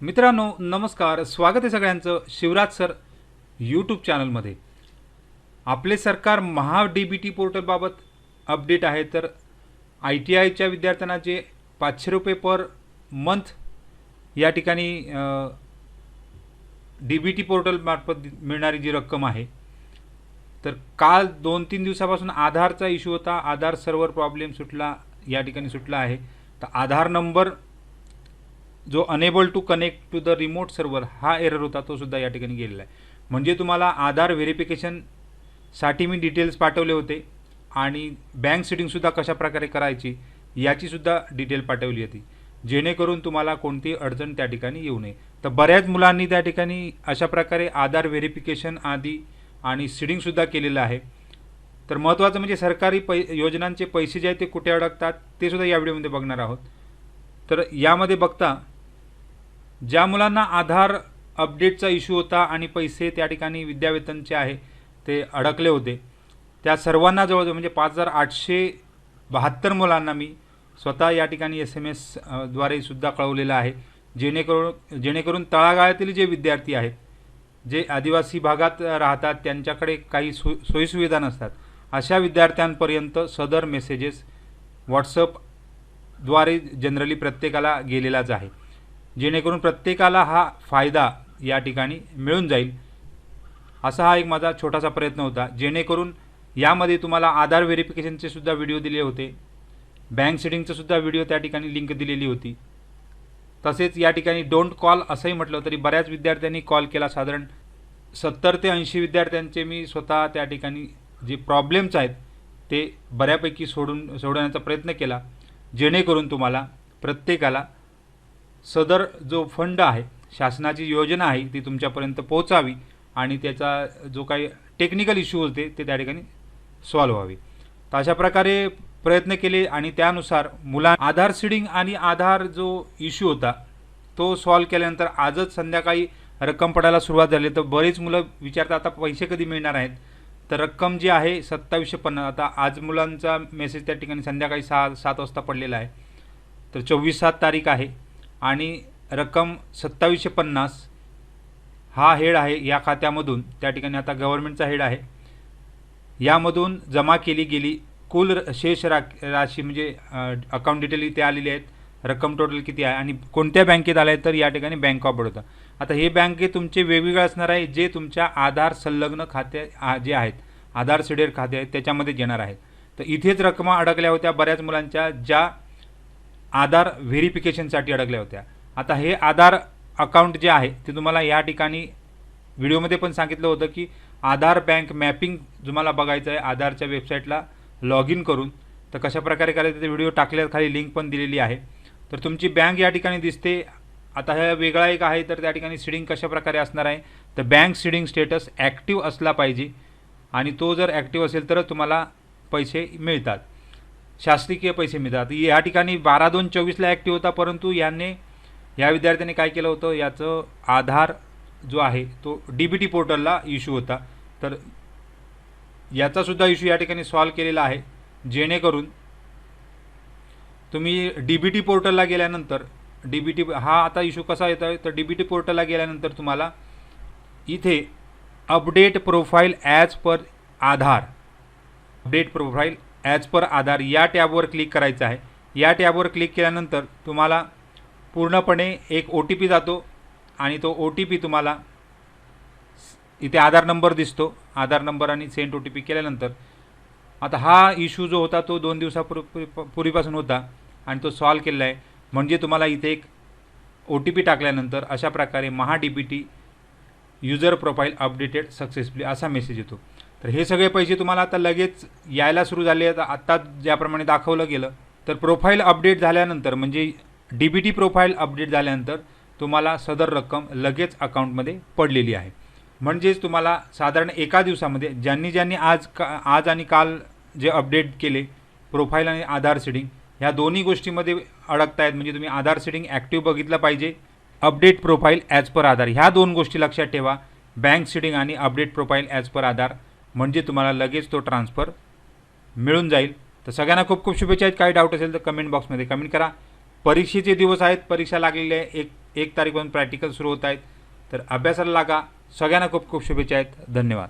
मित्रांनो नमस्कार. स्वागत आहे सगळ्यांचं शिवराज सर यूट्यूब चॅनलमध्ये आपले सरकार महा डी बी टी पोर्टलबाबत अपडेट आहे तर आय टी आयच्या विद्यार्थ्यांना जे पाचशे रुपये पर मंथ या ठिकाणी डी बी टी पोर्टलमार्फत मिळणारी जी रक्कम आहे तर काल दोन तीन दिवसापासून आधारचा इश्यू होता. आधार सर्वर प्रॉब्लेम सुटला या ठिकाणी सुटला आहे. तर आधार नंबर जो unable to connect to the remote server हा एरर होता तो सुद्धा या ठिकाणी गेलेला आहे. म्हणजे तुम्हाला आधार व्हेरिफिकेशनसाठी मी डिटेल्स पाठवले होते आणि बँक सिटिंगसुद्धा कशा प्रकारे करायची याचीसुद्धा डिटेल पाठवली होती. जेणेकरून तुम्हाला कोणतीही अडचण त्या ठिकाणी येऊ नये. तर बऱ्याच मुलांनी त्या ठिकाणी अशा प्रकारे आधार व्हेरिफिकेशन आधी आणि सिडिंगसुद्धा केलेलं आहे. तर महत्त्वाचं म्हणजे सरकारी पै योजनांचे पैसे जे आहेत ते कुठे अडकतात ते सुद्धा या व्हिडिओमध्ये बघणार आहोत. तर यामध्ये बघता ज्या मुलांना आधार अपडेटचा इश्यू होता आणि पैसे त्या ठिकाणी विद्यावेतनचे आहे ते अडकले होते. त्या सर्वांना जवळजवळ म्हणजे पाच हजार आठशे बहात्तर मुलांना मी स्वतः या ठिकाणी एस एम एसद्वारे सुद्धा कळवलेलं आहे. जेणेकरून जेणेकरून तळागाळातील जे विद्यार्थी आहेत जे आदिवासी भागात राहतात त्यांच्याकडे काही सो सोयीसुविधा नसतात अशा विद्यार्थ्यांपर्यंत सदर मेसेजेस व्हॉट्सअपद्वारे जनरली प्रत्येकाला गेलेलाच आहे. जेणेकरून प्रत्येकाला हा फायदा या ठिकाणी मिळून जाईल. असा हा एक माझा छोटासा प्रयत्न होता. जेणेकरून यामध्ये तुम्हाला आधार व्हेरिफिकेशनचे सुद्धा व्हिडिओ दिले होते. बँक सेटिंगचं सुद्धा व्हिडिओ त्या ठिकाणी लिंक दिलेली होती. तसेच या ठिकाणी डोंट कॉल असंही म्हटलं तरी बऱ्याच विद्यार्थ्यांनी कॉल केला. साधारण सत्तर ते ऐंशी विद्यार्थ्यांचे मी स्वतः त्या ठिकाणी जे प्रॉब्लेम्स आहेत ते बऱ्यापैकी सोडून सोडवण्याचा प्रयत्न केला. जेणेकरून तुम्हाला प्रत्येकाला सदर जो फंड आहे शासनाची योजना आहे ती तुमच्यापर्यंत पोहोचावी आणि त्याचा जो काही टेक्निकल इश्यू होते ते त्या ठिकाणी सॉल्व्ह व्हावे. तर अशा प्रकारे प्रयत्न केले आणि त्यानुसार मुला आधार सीडिंग आणि आधार जो इश्यू होता तो सॉल्व्ह केल्यानंतर आजच संध्याकाळी रक्कम पडायला सुरुवात झाली. तर बरेच मुलं विचारतात आता पैसे कधी मिळणार आहेत? तर रक्कम जी आहे सत्तावीसशे पन्नास आता आज मुलांचा मेसेज त्या ठिकाणी संध्याकाळी सहा सात वाजता पडलेला आहे. तर चोवीस सात तारीख आहे. आणि रक्कम सत्तावीसशे पन्नास हा हेड आहे या खात्यामधून. त्या ठिकाणी आता गव्हर्नमेंटचा हेड आहे. यामधून जमा केली गेली कुल र- शेष रा राशी म्हणजे अकाउंट डिटेल इथे आलेली आहेत. रक्कम टोटल किती आहे आणि कोणत्या बँकेत आलं आहे तर या ठिकाणी बँक ऑफ बडोदा आता हे बँके तुमचे वेगवेगळे असणार आहे जे तुमच्या आधार संलग्न खाते जे आहेत आधार सिडेर खाते आहेत त्याच्यामध्ये येणार आहेत. तर इथेच रकमा अडकल्या होत्या बऱ्याच मुलांच्या ज्या आधार व्हेरिफिकेशनसाठी अडकल्या होत्या. आता हे आधार अकाउंट जे आहे ते तुम्हाला या ठिकाणी व्हिडिओमध्ये पण सांगितलं होतं की आधार बँक मॅपिंग तुम्हाला बघायचं आहे आधारच्या वेबसाईटला लॉग इन करून. तर कशा प्रकारे करायचं ते व्हिडिओ टाकल्या खाली लिंक पण दिलेली आहे. तर तुमची बँक या ठिकाणी दिसते. आता हे वेगळा एक आहे तर त्या ठिकाणी सिडिंग कशाप्रकारे असणार आहे? तर बँक सिडिंग स्टेटस ॲक्टिव्ह असला पाहिजे आणि तो जर ॲक्टिव्ह असेल तरच तुम्हाला पैसे मिळतात. शासकीय पैसे मिळतात. या ठिकाणी बारा दोन चोवीसला ॲक्टिव्ह होता परंतु याने या विद्यार्थ्याने काय केलं होतं? याचं आधार जो आहे तो डी बी टी पोर्टलला इश्यू होता. तर याचासुद्धा इश्यू या ठिकाणी सॉल्व केलेला आहे. जेणेकरून तुम्ही डी बी टी पोर्टलला गेल्यानंतर डी बी टी हा आता इश्यू कसा येतो आहे तर डी बी टी पोर्टलला गेल्यानंतर तुम्हाला इथे update profile as per Aadhaar. Update profile as per Aadhaar या टॅबवर क्लिक करायचं आहे. या टॅबवर क्लिक केल्यानंतर तुम्हाला पूर्णपणे एक ओ टी पी जातो आणि तो ओ टी पी तुम्हाला इथे आधार नंबर दिसतो. आधार नंबर आणि सेंट ओ टी पी केल्यानंतर आता हा इश्यू जो होता तो दोन दिवसापूर्वी पूर्वीपासून होता आणि तो सॉल्व केलेला आहे. म्हणजे तुम्हाला इथे एक ओ टी पी टाकल्यानंतर अशा प्रकारे Maha D B T user profile updated successfully असा मेसेज येतो. तर हे सगळे पैसे तुम्हाला आता लगेच यायला सुरू झाले. आहेत आत्ता ज्याप्रमाणे दाखवलं गेलं तर प्रोफाईल अपडेट झाल्यानंतर म्हणजे D B T profile update झाल्यानंतर तुम्हाला सदर रक्कम लगेच अकाउंटमध्ये पडलेली आहे. म्हणजेच तुम्हाला साधारण एका दिवसामध्ये ज्यांनी ज्यांनी आज का आज आणि काल जे अपडेट केले प्रोफाईल आणि आधार सिडिंग ह्या दोन्ही गोष्टीमध्ये अडकतायत. म्हणजे तुम्ही आधार सिडिंग ॲक्टिव्ह बघितलं पाहिजे update profile as per Aadhaar. ह्या दोन गोष्टी लक्षात ठेवा. बँक सिडिंग आणि update profile as per Aadhaar. म्हणजे तुम्हाला लगेच तो ट्रान्सफर मिळून जाईल. तर सगळ्यांना खूप खूप शुभेच्छा आहेत. काही डाऊट असेल तर कमेंट बॉक्समध्ये कमेंट करा. परीक्षेचे दिवस आहेत. परीक्षा लागलेली आहे. एक एक तारीखपासून प्रॅक्टिकल सुरू होत आहेत. तर अभ्यासाला लागा. सगळ्यांना खूप खूप शुभेच्छा आहेत. धन्यवाद.